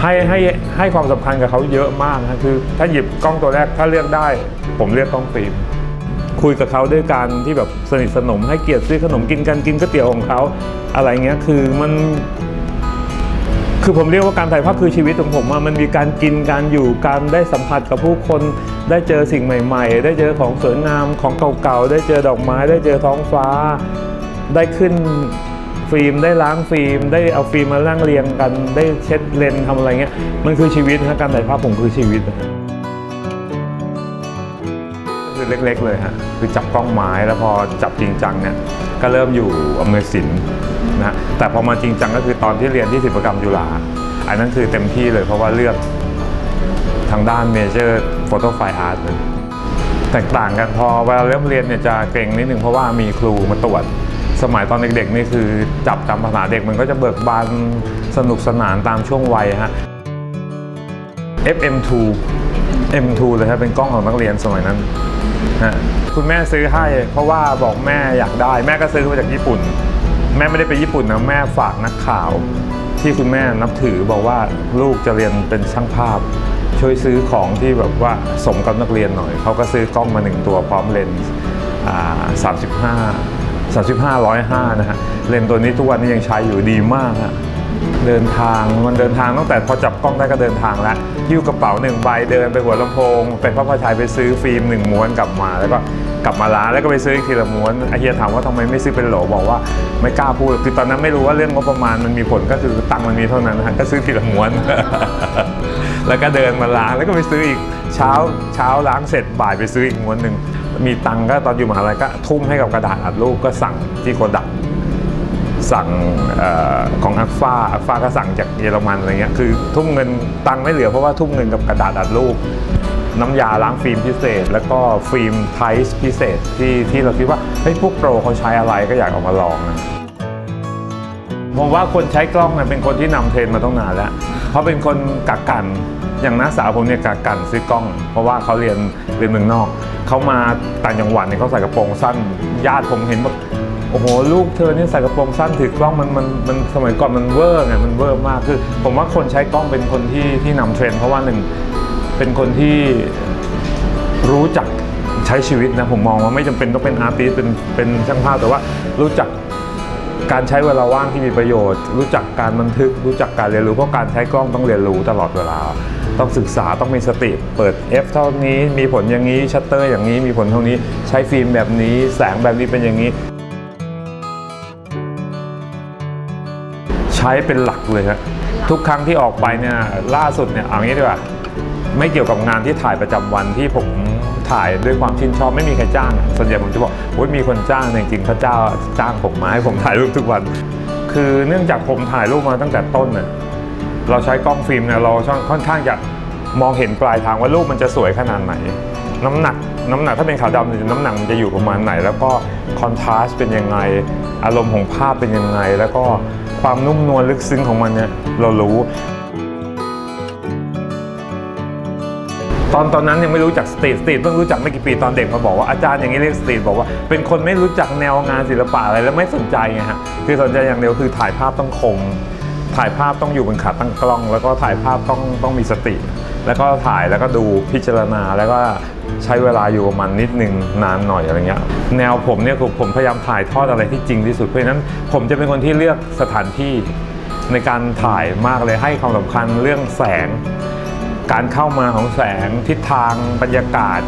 ให้ให้ให้ความสำคัญกับเขาเยอะมากนะคือถ้าหยิบกล้องตัวแรกถ้าเลือกได้ ผมเลือกกล้องฟิล์มคุยกับเขาด้วยการที่แบบสนิทสนมให้เกียรติซื้อขนมกินกันกินก๋วยเตี๋ยวของเขาอะไรเงี้ยคือมัน คือผมเรียกว่าการถ่ายภาพคือชีวิตของผมอะมันมีการกินการอยู่การได้สัมผัสกับผู้คน ได้เจอสิ่งใหม่ ๆ ได้เจอของสวยงามของเก่าๆได้เจอดอกไม้ ได้เจอท้องฟ้า ได้ขึ้น ฟิล์มได้ล้างฟิล์ม ได้เอาฟิล์มมาล่างเรียงกัน ได้เช็ดเลนทำอะไรเงี้ยมันคือชีวิตนะการถ่ายภาพผมคือชีวิตนะคือเล็ก ๆ เลยฮะคือจับกล้องไม้แล้วพอจับจริงจังเนี่ยก็เริ่มอยู่อำนวยสินนะแต่พอมาจริงจังก็คือตอนที่เรียนที่ศิลปกรรมจุฬาอันนั้นคือเต็มที่เลยเพราะว่าเลือกทางด้านเมเจอร์โฟโต้ไฟอาร์ตเลยแตกต่างกันพอเวลาเริ่มเรียนเนี่ยจะเกรงนิดนึงเพราะว่ามีครูมาตรวจ สมัยตอนเด็กๆนี่คือจับตามภาษาเด็กมันก็จะเบิกบานสนุกสนานตามช่วงวัยฮะ FM2 M2 เลยครับเป็นกล้องของนักเรียนสมัยนั้นฮะคุณแม่ซื้อให้เพราะว่าบอกแม่อยากได้ แม่ก็ซื้อมาจากญี่ปุ่น แม่ไม่ได้ไปญี่ปุ่นนะแม่ฝากนักข่าว ที่คุณแม่นับถือบอกว่าลูกจะเรียนเป็นช่างภาพ ช่วยซื้อของที่แบบว่าสมกับนักเรียนหน่อยเขาก็ซื้อกล้องมาหนึ่งตัวพร้อมเลนส์35 35 105 นะฮะ เลนส์ตัวนี้ทุกวันนี้ยังใช้อยู่ดีมากฮะ เดินทางมันเดินทางตั้งแต่พอจับกล้องได้ก็เดินทางแล้วยิ้วกระเป๋าหนึ่งใบเดินไปหัวลำโพงไปพระพาชัยไปซื้อฟิล์มหนึ่งม้วนกลับมาแล้วก็กลับมาร้านแล้วก็ไปซื้ออีกทีละม้วนไอเฮียถามว่าทำไมไม่ซื้อเป็นโหลบอกว่าไม่กล้าพูดคือตอนนั้นไม่รู้ว่าเรื่องงบประมาณมันมีผลก็คือตังค์มันมีเท่านั้นนะฮะก็ซื้อทีละม้วน แล้วก็เดินมาล้าแล้วก็ไปซื้ออีก เช้าเช้าล้างเสร็จบ่ายไปซื้ออีกม้วนหนึ่งมีตังก็ตอนอยู่มหาลัยก็ทุ่มให้กับกระดาษอัดรูปก็สั่งที่โกดักสั่งออของอักฟ้าอักฟ้าก็สั่งจากเยอรมันอะไรเงี้ยคือทุ่มเงินตังไม่เหลือเพราะว่าทุ่มเงินกับกระดาษอัดรูป น้ำยาล้างฟิล์มพิเศษ แล้วก็ฟิล์มไทส์พิเศษที่ที่เราคิดว่าเฮ้ยพวกโปรเขาใช้อะไรก็อยากออกมาลองนะผมว่าคนใช้กล้องเนี่ยเป็นคนที่นำเทรนมาต้องนานแล้ว เพราเป็นคนกักกัน อย่างน้าสาวผมเนี่ยกักกันซื้อกล้อง เพราะว่าเขาเรียนเรียนเมืองนอก เขามาต่างจังหวัดเนี่ยเขาใส่กระโปรงสั้น ญาติผมเห็นแบบโอ้โหลูกเธอเนี่ยใส่กระโปรงสั้นถือกล้องมันมันมันสมัยก่อนมันเวอร์ไงมันเวอร์มากคือ ผมว่าคนใช้กล้องเป็นคนที่ที่นำเทรนด์เพราะว่าหนึ่งเป็นคนที่รู้จักใช้ชีวิตนะผมมองว่าไม่จำเป็นต้องเป็นอาร์ติสเป็นเป็นช่างภาพแต่ว่ารู้จัก การใช้เวลาว่างที่มีประโยชน์ รู้จักการบันทึก รู้จักการเรียนรู้เพราะการใช้กล้องต้องเรียนรู้ตลอดเวลา ต้องศึกษาต้องมีสติ เปิด F เท่านี้มีผลอย่างนี้ชัตเตอร์อย่างนี้มีผลเท่านี้ใช้ฟิล์มแบบนี้ แสงแบบนี้เป็นอย่างนี้ ใช้เป็นหลักเลยครับทุกครั้งที่ออกไปเนี่ยล่าสุดเนี่ยเอางี้ดีกว่าไม่เกี่ยวกับงานที่ถ่ายประจำวันที่ผม ถ่ายด้วยความชื่นชอบไม่มีใครจ้าง ส่วนใหญ่ผมจะบอกมีคนจ้างจริงๆพระเจ้าจ้างผมมาให้ผมถ่ายรูปทุกวัน คือเนื่องจากผมถ่ายรูปมาตั้งแต่ต้นเนี่ยเราใช้กล้องฟิล์มเนี่ยเราค่อนข้างจะมองเห็นปลายทางว่ารูปมันจะสวยขนาดไหน น้ำหนักน้ำหนักถ้าเป็นขาวดำเนี่ยน้ำหนักมันจะอยู่ประมาณไหน แล้วก็คอนทราสต์เป็นยังไง อารมณ์ของภาพเป็นยังไง แล้วก็ความนุ่มนวลลึกซึ้งของมันเนี่ยเรารู้ ตอนตอนนั้นยังไม่รู้จักสตรีทสตรีทเพิ่งรู้จักไม่กี่ปีตอนเด็กมาบอกว่าอาจารย์อย่างนี้เรียกสตรีทบอกว่าเป็นคนไม่รู้จักแนวงานศิลปะอะไรแล้วไม่สนใจไงฮะคือสนใจอย่างเดียวคือถ่ายภาพต้องคม ถ่ายภาพต้องอยู่บนขาตั้งกล้อง แล้วก็ถ่ายภาพต้องต้องมีสติ แล้วก็ถ่ายแล้วก็ดูพิจารณาแล้วก็ใช้เวลาอยู่กับมันนิดนึงนานหน่อยอะไรเงี้ยแนวผมเนี่ยคือผมพยายามถ่ายทอดอะไรที่จริงที่สุดเพราะฉะนั้นผมจะเป็นคนที่เลือกสถานที่ในการถ่ายมากเลยให้ความสำคัญเรื่องแสง การเข้ามาของแสงทิศทางบรรยากาศ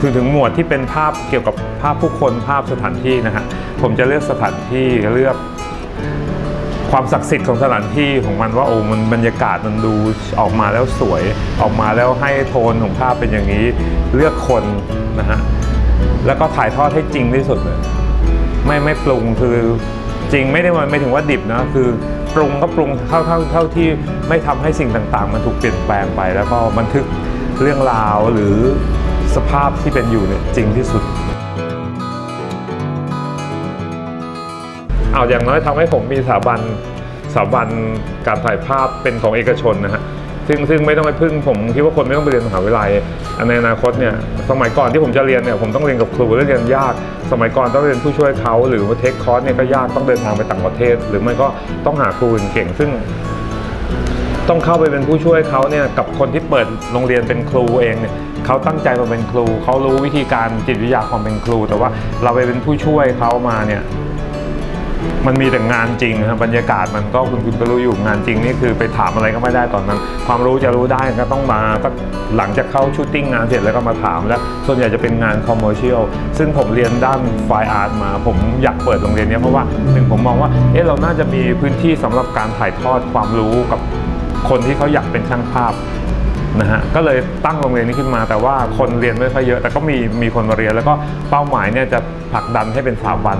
คือถึงหมวดที่เป็นภาพเกี่ยวกับภาพผู้คนภาพสถานที่นะฮะผมจะเลือกสถานที่เลือกความศักดิ์สิทธิ์ของสถานที่ของมันว่าโอ้มันบรรยากาศมันดูออกมาแล้วสวยออกมาแล้วให้โทนของภาพเป็นอย่างนี้ เลือกคนนะฮะแล้วก็ถ่ายทอดให้จริงที่สุดเลย ไม่ไม่ปรุงคือจริงไม่ได้ไม่ถึงว่าดิบนะคือ รุงก็ปรุงเท่าเท่าเท่าที่ไม่ทำให้สิ่งต่างๆ มันถูกเปลี่ยนแปลงไป แล้วก็บันทึกเรื่องราวหรือสภาพที่เป็นอยู่เนี่ยจริงที่สุดเอาอย่างน้อยทำให้ผมมีสถาบันสถาบันการถ่ายภาพเป็นของเอกชนนะฮะ ซึ่งซึ่งไม่ต้องไปพึ่งผมคิดว่าคนไม่ต้องไปเรียนมหาวิทยาลัยในอนาคตเนี่ยสมัยก่อนที่ผมจะเรียนเนี่ยผมต้องเรียนกับครูและเรียนยาก สมัยก่อนต้องเรียนผู้ช่วยเขาหรือว่าเทคคอร์สเนี่ยก็ยากต้องเดินทางไปต่างประเทศ หรือไม่ก็ต้องหาครูเก่งซึ่งต้องเข้าไปเป็นผู้ช่วยเขาเนี่ยกับคนที่เปิดโรงเรียนเป็นครูเองเนี่ยเขาตั้งใจมาเป็นครูเขารู้วิธีการจิตวิทยาความเป็นครู แต่ว่าเราไปเป็นผู้ช่วยเขามาเนี่ย มันมีแต่งานจริงครับบรรยากาศมันก็คุณคุณก็รู้อยู่งานจริงนี่คือไปถามอะไรก็ไม่ได้ตอนนั้น ความรู้จะรู้ได้ก็ต้องมาสักหลังจากเข้าชูตติ้งงานเสร็จแล้วก็มาถาม แล้วส่วนใหญ่จะเป็นงานคอมเมอร์เชียลซึ่งผมเรียนด้านไฟอาร์ตมา ผมอยากเปิดโรงเรียนนี้เพราะว่าหนึ่งผมมองว่าเอ๊ะเราน่าจะมีพื้นที่สำหรับการถ่ายทอดความรู้กับคนที่เขาอยากเป็นช่างภาพนะฮะก็เลยตั้งโรงเรียนนี้ขึ้นมา แต่ว่าคนเรียนไม่ค่อยเยอะ แต่ก็มีมีคนมาเรียนแล้วก็เป้าหมายเนี่ยจะผลักดันให้เป็นสถาบัน